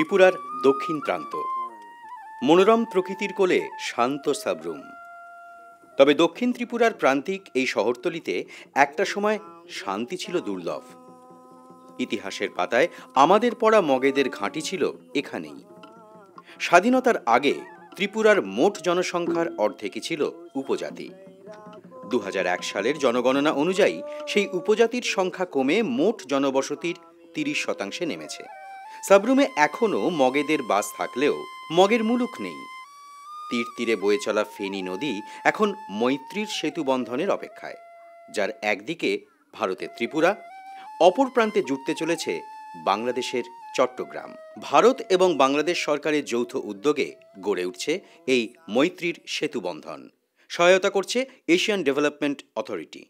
ত্রিপুরার দক্ষিণ প্রান্ত। মনোরম প্রকৃতির কোলে শান্ত সাবরুম। তবে দক্ষিণ ত্রিপুরার প্রান্তিক এই শহরতলিতে একটা সময় শান্তি ছিল দুর্লভ। ইতিহাসের পাতায় আমাদের পড়া মগেদের ঘাঁটি ছিল এখানেই। স্বাধীনতার আগে ত্রিপুরার মোট জনসংখ্যার অর্ধেকই ছিল উপজাতি। দু হাজার এক সালের জনগণনা অনুযায়ী সেই উপজাতির সংখ্যা কমে মোট জনবসতির তিরিশ শতাংশে নেমেছে। সাবরুমে এখনও মগেদের বাস থাকলেও মগের মুলুক নেই। তীর তীরে বয়ে চলা ফেনী নদী এখন মৈত্রীর সেতু বন্ধনের অপেক্ষায়, যার একদিকে ভারতের ত্রিপুরা, অপর প্রান্তে জুটতে চলেছে বাংলাদেশের চট্টগ্রাম। ভারত এবং বাংলাদেশ সরকারের যৌথ উদ্যোগে গড়ে উঠছে এই মৈত্রীর সেতু বন্ধন। সহায়তা করছে Asian Development Authority.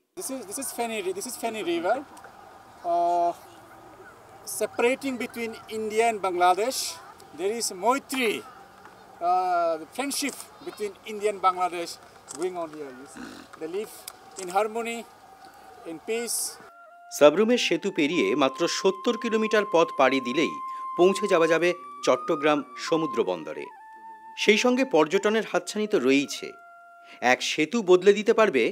Separating between India and Bangladesh. There is Moitri, uh, the friendship between India and Bangladesh going on here. You see, they live in harmony, in peace. সাবরুমের সেতু পেরিয়ে মাত্র সত্তর কিলোমিটার পথ পাড়ি দিলেই পৌঁছে যাওয়া যাবে চট্টগ্রাম সমুদ্র বন্দরে সেই সঙ্গে পর্যটনের হাতছানি তো রয়েইছে এক সেতু বদলে দিতে পারবে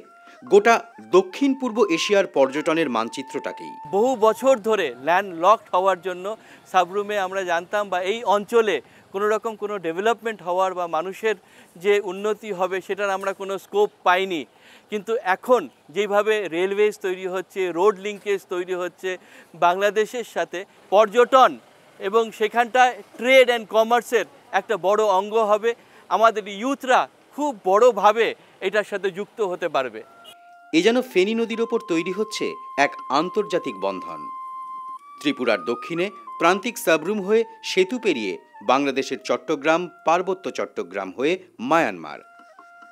গোটা দক্ষিণ পূর্ব এশিয়ার পর্যটনের মানচিত্রটাকেই। বহু বছর ধরে ল্যান্ড লকড হওয়ার জন্য সাবরুমে আমরা জানতাম বা এই অঞ্চলে কোনো রকম কোনো ডেভেলপমেন্ট হওয়ার বা মানুষের যে উন্নতি হবে সেটার আমরা কোনো স্কোপ পাইনি। কিন্তু এখন যেইভাবে রেলওয়েজ তৈরি হচ্ছে রোড লিঙ্কেজ তৈরি হচ্ছে, বাংলাদেশের সাথে পর্যটন এবং সেখানটায় ট্রেড অ্যান্ড কমার্সের একটা বড় অঙ্গ হবে, আমাদের ইউথরা খুব বড়োভাবে এটার সাথে যুক্ত হতে পারবে। এ যেন ফেনী নদীর ওপর তৈরি হচ্ছে এক আন্তর্জাতিক বন্ধন। ত্রিপুরার দক্ষিণে প্রান্তিক সাবরুম হয়ে সেতু পেরিয়ে বাংলাদেশের চট্টগ্রাম, পার্বত্য চট্টগ্রাম হয়ে মায়ানমার।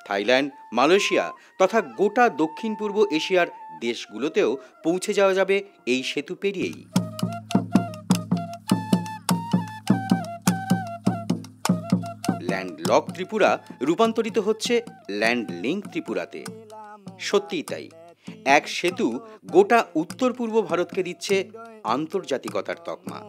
থাইল্যান্ড, মালয়েশিয়া তথা গোটা দক্ষিণ পূর্ব এশিয়ার দেশগুলোতেও পৌঁছে যাওয়া যাবে এই সেতু পেরিয়েই। ল্যান্ড লক ত্রিপুরা রূপান্তরিত হচ্ছে ল্যান্ড লিঙ্ক ত্রিপুরাতে। সত্যিই তাই। এক সেতু গোটা উত্তর পূর্ব ভারতকে দিচ্ছে আন্তর্জাতিকতার তকমা।